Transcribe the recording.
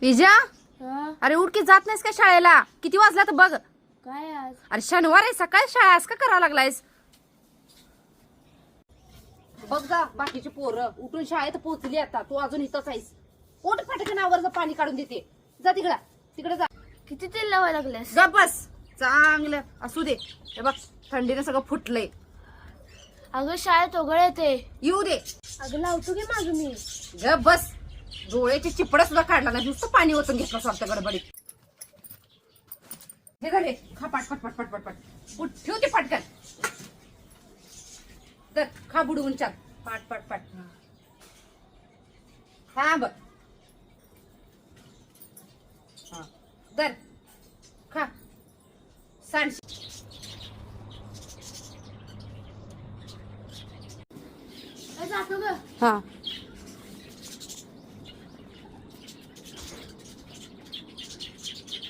विजा हा? अरे उठ की जात नाहीस का शाळेला? किती वाजला तर बघ. काय आज? अरे शनिवार आहे सकाळी शाळा आज का करावं लागलायस? बघ जा बाकीची पोरं. उठून शाळेत पोहोचली आता. तू अजून इथंच आहेस. उठ फाटकन आवर पाणी काढून देते. जा तिकडं. तिकडे जा. किती तेल लावायला लागल्यास ग बस. चांगलं. असू दे. हे बघ थंडीने सगळं फुटलंय. अगं शाळेत ओघळ येते येऊ दे. अगं लावतो की माझं मी? ग बस. डोळ्याची चिपड सुद्धा काढला नाही. नुसतं पाणी ओतून घेतलं स्वार्थ गडबडीत. हे झाले खा पाट पट पट पट पट पट. उठ ठेव ते पटकन. तर खा बुडवून चाल. पाट पट पट. हा बर हा. दर खा. सांड. जातो ग. हा.